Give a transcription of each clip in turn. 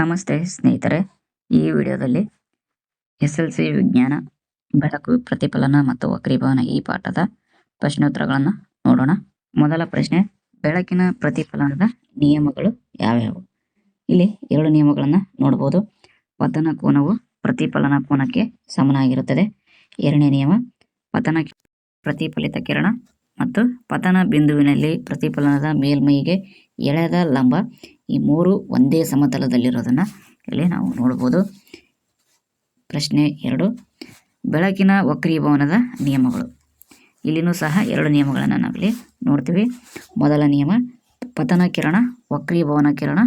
ನಮಸ್ತೆ ಸ್ನೇಹಿತರೆ. ಈ ವಿಡಿಯೋದಲ್ಲಿ ಎಸ್ ಎಲ್ ಸಿ ವಿಜ್ಞಾನ, ಬೆಳಕು, ಪ್ರತಿಫಲನ ಮತ್ತು ವಕ್ರೀಭವನ ಈ ಪಾಠದ ಪ್ರಶ್ನೋತ್ತರಗಳನ್ನು ನೋಡೋಣ. ಮೊದಲ ಪ್ರಶ್ನೆ, ಬೆಳಕಿನ ಪ್ರತಿಫಲನದ ನಿಯಮಗಳು ಯಾವ್ಯಾವು? ಇಲ್ಲಿ ಎರಡು ನಿಯಮಗಳನ್ನು ನೋಡಬಹುದು ಪತನ ಕೋನವು ಪ್ರತಿಫಲನ ಕೋನಕ್ಕೆ ಸಮನಾಗಿರುತ್ತದೆ. ಎರಡನೇ ನಿಯಮ, ಪತನ ಪ್ರತಿಫಲಿತ ಕಿರಣ ಮತ್ತು ಪತನ ಬಿಂದುವಿನಲ್ಲಿ ಪ್ರತಿಫಲನದ ಮೇಲ್ಮೈಗೆ ಎಳೆದ ಲಂಬ ಈ ಮೂರು ಒಂದೇ ಸಮತಲದಲ್ಲಿರೋದನ್ನು ಇಲ್ಲಿ ನಾವು ನೋಡ್ಬೋದು. ಪ್ರಶ್ನೆ ಎರಡು, ಬೆಳಕಿನ ವಕ್ರೀಭವನದ ನಿಯಮಗಳು. ಇಲ್ಲಿನೂ ಸಹ ಎರಡು ನಿಯಮಗಳನ್ನು ನಾವಿಲ್ಲಿ ನೋಡ್ತೀವಿ. ಮೊದಲ ನಿಯಮ, ಪತನ ಕಿರಣ, ವಕ್ರೀಭವನ ಕಿರಣ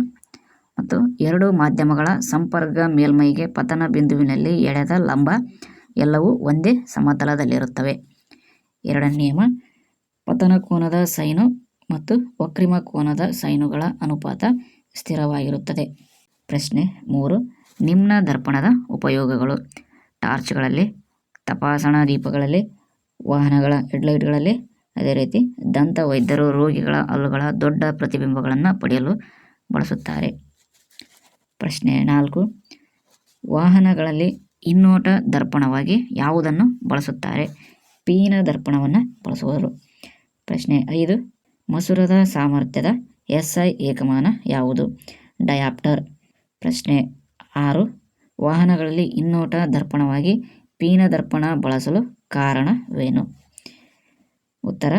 ಮತ್ತು ಎರಡು ಮಾಧ್ಯಮಗಳ ಸಂಪರ್ಕ ಮೇಲ್ಮೈಗೆ ಪತನ ಬಿಂದುವಿನಲ್ಲಿ ಎಳೆದ ಲಂಬ ಎಲ್ಲವೂ ಒಂದೇ ಸಮತಲದಲ್ಲಿರುತ್ತವೆ. ಎರಡನೇ ನಿಯಮ, ಪತನ ಕೋನದ ಸೈನು ಮತ್ತು ವಕ್ರಿಮ ಕೋನದ ಸೈನುಗಳ ಅನುಪಾತ ಸ್ಥಿರವಾಗಿರುತ್ತದೆ. ಪ್ರಶ್ನೆ ಮೂರು. ನಿಮ್ನ ದರ್ಪಣದ ಉಪಯೋಗಗಳು. ಟಾರ್ಚ್ಗಳಲ್ಲಿ, ತಪಾಸಣಾ ದೀಪಗಳಲ್ಲಿ, ವಾಹನಗಳ ಹೆಡ್ಲೈಟ್ಗಳಲ್ಲಿ, ಅದೇ ರೀತಿ ದಂತ ವೈದ್ಯರು, ರೋಗಿಗಳ ಹಲ್ಲುಗಳ ದೊಡ್ಡ ಪ್ರತಿಬಿಂಬಗಳನ್ನು ಪಡೆಯಲು ಬಳಸುತ್ತಾರೆ. ಪ್ರಶ್ನೆ ನಾಲ್ಕು. ವಾಹನಗಳಲ್ಲಿ ಇನ್ನೋಟ ದರ್ಪಣವಾಗಿ ಯಾವುದನ್ನು ಬಳಸುತ್ತಾರೆ? ಪೀನ ದರ್ಪಣವನ್ನು ಬಳಸುವರು ಪ್ರಶ್ನೆ ಐದು. ಮಸೂರದ ಸಾಮರ್ಥ್ಯದ ಎಸ್ ಐ ಏಕಮಾನ ಯಾವುದು? ಡಯಾಪ್ಟರ್. ಪ್ರಶ್ನೆ ಆರು. ವಾಹನಗಳಲ್ಲಿ ಇನ್ನೋಟ ದರ್ಪಣವಾಗಿ ಪೀನ ದರ್ಪಣ ಬಳಸಲು ಕಾರಣವೇನು? ಉತ್ತರ.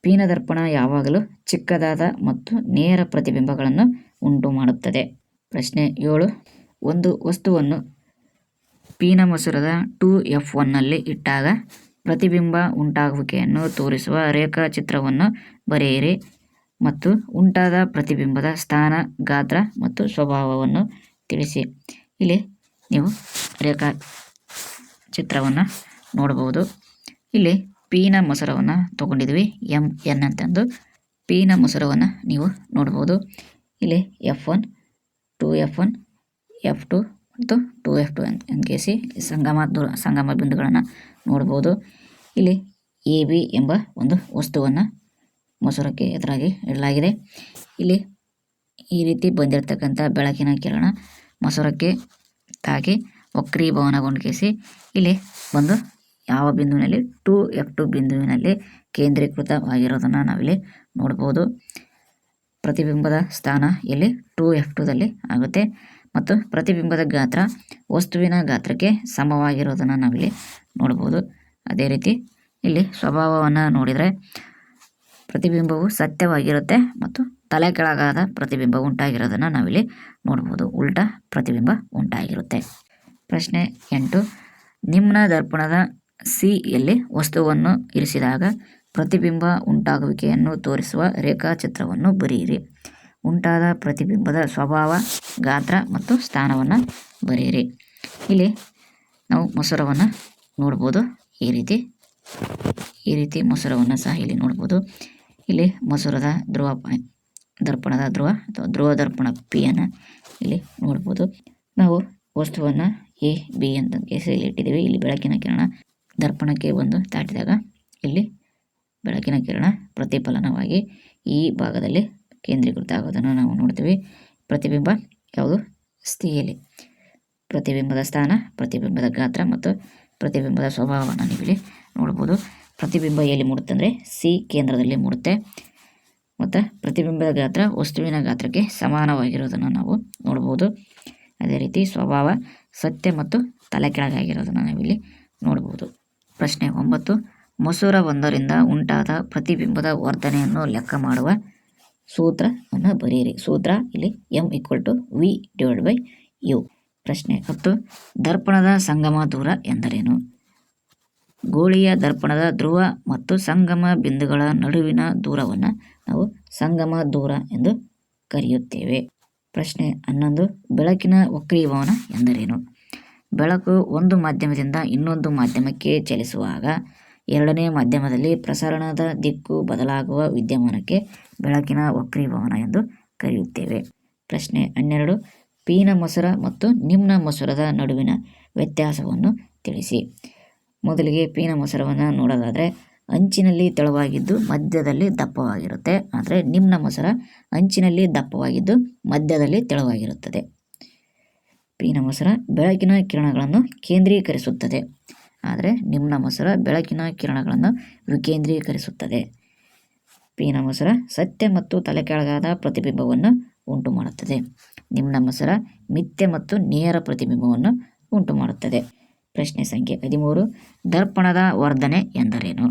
ಪೀನ ದರ್ಪಣ ಯಾವಾಗಲೂ ಚಿಕ್ಕದಾದ ಮತ್ತು ನೇರ ಪ್ರತಿಬಿಂಬಗಳನ್ನು ಉಂಟು ಮಾಡುತ್ತದೆ ಪ್ರಶ್ನೆ ಏಳು. ಒಂದು ವಸ್ತುವನ್ನು ಪೀನ ಮಸೂರದ ಟೂ ಎಫ್ ಒನ್ನಲ್ಲಿ ಇಟ್ಟಾಗ ಪ್ರತಿಬಿಂಬ ಉಂಟಾಗುವಿಕೆಯನ್ನು ತೋರಿಸುವ ರೇಖಾಚಿತ್ರವನ್ನು ಬರೆಯಿರಿ ಮತ್ತು ಉಂಟಾದ ಪ್ರತಿಬಿಂಬದ ಸ್ಥಾನ, ಗಾತ್ರ ಮತ್ತು ಸ್ವಭಾವವನ್ನು ತಿಳಿಸಿ. ಇಲ್ಲಿ ನೀವು ರೇಖಾ ಚಿತ್ರವನ್ನು ನೋಡಬಹುದು. ಇಲ್ಲಿ ಪೀನ ಮೊಸರವನ್ನು ತಗೊಂಡಿದ್ವಿ ಎಂ ಎನ್ ಅಂತಂದು. ಪೀನ ಮೊಸರವನ್ನು ನೀವು ನೋಡ್ಬೋದು ಇಲ್ಲಿ F one two F one F two ಮತ್ತು ಟೂ ಎಫ್ ಟು ಅಂತ ಕೇಸಿ ಸಂಗಮ ದೂರ ಸಂಗಮ ಬಿಂದುಗಳನ್ನು ನೋಡ್ಬೋದು ಇಲ್ಲಿ ಎ, ಬಿ ಎಂಬ ಒಂದು ವಸ್ತುವನ್ನು ಮೊಸರಕ್ಕೆ ಎದುರಾಗಿ ಇಡಲಾಗಿದೆ. ಇಲ್ಲಿ ಈ ರೀತಿ ಬಂದಿರತಕ್ಕಂಥ ಬೆಳಕಿನ ಕಿರಣ ಮೊಸರಕ್ಕೆ ತಾಗಿ ವಕ್ರೀಭವನಗೊಂಡಿಸಿ ಇಲ್ಲಿ ಬಂದು ಯಾವ ಬಿಂದುವಿನಲ್ಲಿ? ಟೂ ಎಫ್ ಟು ಬಿಂದುವಿನಲ್ಲಿ ಕೇಂದ್ರೀಕೃತವಾಗಿರೋದನ್ನು ನಾವಿಲ್ಲಿ ನೋಡ್ಬೋದು ಪ್ರತಿಬಿಂಬದ ಸ್ಥಾನ ಇಲ್ಲಿ ಟೂ ಎಫ್ ಟುದಲ್ಲಿ ಆಗುತ್ತೆ. ಮತ್ತು ಪ್ರತಿಬಿಂಬದ ಗಾತ್ರ ವಸ್ತುವಿನ ಗಾತ್ರಕ್ಕೆ ಸಮವಾಗಿರೋದನ್ನು ನಾವಿಲ್ಲಿ ನೋಡ್ಬೋದು. ಅದೇ ರೀತಿ ಇಲ್ಲಿ ಸ್ವಭಾವವನ್ನು ನೋಡಿದರೆ ಪ್ರತಿಬಿಂಬವು ಸತ್ಯವಾಗಿರುತ್ತೆ ಮತ್ತು ತಲೆ ಕೆಳಗಾದ ಪ್ರತಿಬಿಂಬ ಉಂಟಾಗಿರೋದನ್ನು ನಾವಿಲ್ಲಿ ನೋಡ್ಬೋದು. ಉಲ್ಟಾ ಪ್ರತಿಬಿಂಬ ಉಂಟಾಗಿರುತ್ತೆ. ಪ್ರಶ್ನೆ ಎಂಟು, ನಿಮ್ನ ದರ್ಪಣದ ಸಿಯಲ್ಲಿ ವಸ್ತುವನ್ನು ಇರಿಸಿದಾಗ ಪ್ರತಿಬಿಂಬ ಉಂಟಾಗುವಿಕೆಯನ್ನು ತೋರಿಸುವ ರೇಖಾಚಿತ್ರವನ್ನು ಬರೆಯಿರಿ. ಉಂಟಾದ ಪ್ರತಿಬಿಂಬದ ಸ್ವಭಾವ, ಗಾತ್ರ ಮತ್ತು ಸ್ಥಾನವನ್ನು ಬರೆಯಿರಿ. ಇಲ್ಲಿ ನಾವು ಮೊಸರವನ್ನು ನೋಡ್ಬೋದು. ಈ ರೀತಿ ಈ ರೀತಿ ಮೊಸರವನ್ನು ಸಹ ಇಲ್ಲಿ ನೋಡ್ಬೋದು. ಇಲ್ಲಿ ಮೊಸರದ ಧ್ರುವ, ದರ್ಪಣದ ಧ್ರುವ ಅಥವಾ ಧ್ರುವ ದರ್ಪಣ ಪಿಯನ್ನು ಇಲ್ಲಿ ನೋಡ್ಬೋದು. ನಾವು ವಸ್ತುವನ್ನು ಎ, ಬಿ ಅಂತ ಕೇಸಲ್ಲಿ ಇಟ್ಟಿದ್ದೀವಿ ಇಲ್ಲಿ ಬೆಳಕಿನ ಕಿರಣ ದರ್ಪಣಕ್ಕೆ ಬಂದು ದಾಟಿದಾಗ ಇಲ್ಲಿ ಬೆಳಕಿನ ಕಿರಣ ಪ್ರತಿಫಲನವಾಗಿ ಈ ಭಾಗದಲ್ಲಿ ಕೇಂದ್ರೀಕೃತ ಆಗೋದನ್ನು ನಾವು ನೋಡ್ತೀವಿ. ಪ್ರತಿಬಿಂಬ ಯಾವುದು? ಸ್ಥಿತಿಯಲ್ಲಿ ಪ್ರತಿಬಿಂಬದ ಸ್ಥಾನ, ಪ್ರತಿಬಿಂಬದ ಗಾತ್ರ ಮತ್ತು ಪ್ರತಿಬಿಂಬದ ಸ್ವಭಾವವನ್ನು ನೀವಿಲ್ಲಿ ನೋಡ್ಬೋದು. ಪ್ರತಿಬಿಂಬ ಎಲ್ಲಿ ಮೂಡುತ್ತೆ ಅಂದರೆ ಸಿ ಕೇಂದ್ರದಲ್ಲಿ ಮೂಡುತ್ತೆ. ಮತ್ತು ಪ್ರತಿಬಿಂಬದ ಗಾತ್ರ ವಸ್ತುವಿನ ಗಾತ್ರಕ್ಕೆ ಸಮಾನವಾಗಿರೋದನ್ನು ನಾವು ನೋಡ್ಬೋದು. ಅದೇ ರೀತಿ ಸ್ವಭಾವ, ಸತ್ಯ ಮತ್ತು ತಲೆ ಕೆಳಗಾಗಿರೋದನ್ನು ನಾವಿಲ್ಲಿ ನೋಡ್ಬೋದು. ಪ್ರಶ್ನೆ ಒಂಬತ್ತು. ಮಸೂರ ಒಂದರಿಂದ ಉಂಟಾದ ಪ್ರತಿಬಿಂಬದ ವರ್ಧನೆಯನ್ನು ಲೆಕ್ಕ ಮಾಡುವ ಸೂತ್ರವನ್ನು ಬರೆಯಿರಿ ಸೂತ್ರ ಇಲ್ಲಿ M equal to V divide by U ಪ್ರಶ್ನೆ ಹತ್ತು. ದರ್ಪಣದ ಸಂಗಮ ದೂರ ಎಂದರೇನು? ಗೋಳಿಯ ದರ್ಪಣದ ಧ್ರುವ ಮತ್ತು ಸಂಗಮ ಬಿಂದುಗಳ ನಡುವಿನ ದೂರವನ್ನು ನಾವು ಸಂಗಮ ದೂರ ಎಂದು ಕರೆಯುತ್ತೇವೆ. ಪ್ರಶ್ನೆ ಹನ್ನೊಂದು. ಬೆಳಕಿನ ವಕ್ರೀಭವನ ಎಂದರೇನು? ಬೆಳಕು ಒಂದು ಮಾಧ್ಯಮದಿಂದ ಇನ್ನೊಂದು ಮಾಧ್ಯಮಕ್ಕೆ ಚಲಿಸುವಾಗ ಎರಡನೇ ಮಾಧ್ಯಮದಲ್ಲಿ ಪ್ರಸರಣದ ದಿಕ್ಕು ಬದಲಾಗುವ ವಿದ್ಯಮಾನಕ್ಕೆ ಬೆಳಕಿನ ವಕ್ರೀಭವನ ಎಂದು ಕರೆಯುತ್ತೇವೆ. ಪ್ರಶ್ನೆ ಹನ್ನೆರಡು. ಪೀನ ಮೊಸರ ಮತ್ತು ನಿಮ್ನ ಮೊಸರದ ನಡುವಿನ ವ್ಯತ್ಯಾಸವನ್ನು ತಿಳಿಸಿ. ಮೊದಲಿಗೆ ಪೀನ ಮೊಸರವನ್ನು ನೋಡೋದಾದರೆ, ಅಂಚಿನಲ್ಲಿ ತೆಳುವಾಗಿದ್ದು ಮಧ್ಯದಲ್ಲಿ ದಪ್ಪವಾಗಿರುತ್ತೆ. ಆದರೆ ನಿಮ್ನ ಮೊಸರ ಅಂಚಿನಲ್ಲಿ ದಪ್ಪವಾಗಿದ್ದು ಮಧ್ಯದಲ್ಲಿ ತೆಳುವಾಗಿರುತ್ತದೆ. ಪೀನ ಮೊಸರ ಬೆಳಕಿನ ಕಿರಣಗಳನ್ನು ಕೇಂದ್ರೀಕರಿಸುತ್ತದೆ. ನಿಮ್ನ ಮೊಸರ ಬೆಳಕಿನ ಕಿರಣಗಳನ್ನು ವಿಕೇಂದ್ರೀಕರಿಸುತ್ತದೆ. ಪಿನ ಮೊಸರ ಸತ್ಯ ಮತ್ತು ತಲೆಕೆಳಗಾದ ಪ್ರತಿಬಿಂಬವನ್ನು ಉಂಟು ಮಾಡುತ್ತದೆ ನಿಮ್ನ ಮೊಸರ ಮಿಥ್ಯ ಮತ್ತು ನೇರ ಪ್ರತಿಬಿಂಬವನ್ನು ಉಂಟು ಮಾಡುತ್ತದೆ ಪ್ರಶ್ನೆ ಸಂಖ್ಯೆ ಹದಿಮೂರು, ದರ್ಪಣದ ವರ್ಧನೆ ಎಂದರೇನು?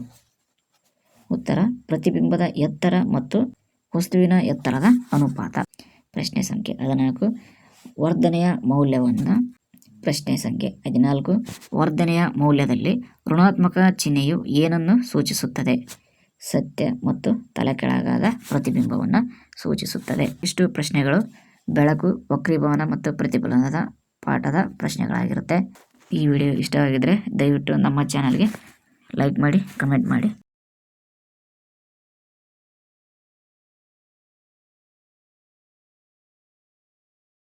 ಉತ್ತರ, ಪ್ರತಿಬಿಂಬದ ಎತ್ತರ ಮತ್ತು ವಸ್ತುವಿನ ಎತ್ತರದ ಅನುಪಾತ. ಪ್ರಶ್ನೆ ಸಂಖ್ಯೆ ಹದಿನಾಲ್ಕು, ವರ್ಧನೆಯ ಮೌಲ್ಯವನ್ನು ಪ್ರಶ್ನೆ ಸಂಖ್ಯೆ ಹದಿನಾಲ್ಕು. ವರ್ಧನೆಯ ಮೌಲ್ಯದಲ್ಲಿ ಋಣಾತ್ಮಕ ಚಿಹ್ನೆಯು ಏನನ್ನು ಸೂಚಿಸುತ್ತದೆ? ಸತ್ಯ ಮತ್ತು ತಲೆಕೆಳಗಾದ ಪ್ರತಿಬಿಂಬವನ್ನು ಸೂಚಿಸುತ್ತದೆ. ಇಷ್ಟು ಪ್ರಶ್ನೆಗಳು ಬೆಳಕು, ವಕ್ರೀಭವನ ಮತ್ತು ಪ್ರತಿಫಲನದ ಪಾಠದ ಪ್ರಶ್ನೆಗಳಾಗಿರುತ್ತೆ. ಈ ವಿಡಿಯೋ ಇಷ್ಟವಾಗಿದ್ದರೆ ದಯವಿಟ್ಟು ನಮ್ಮ ಚಾನಲ್ಗೆ ಲೈಕ್ ಮಾಡಿ, ಕಮೆಂಟ್ ಮಾಡಿ.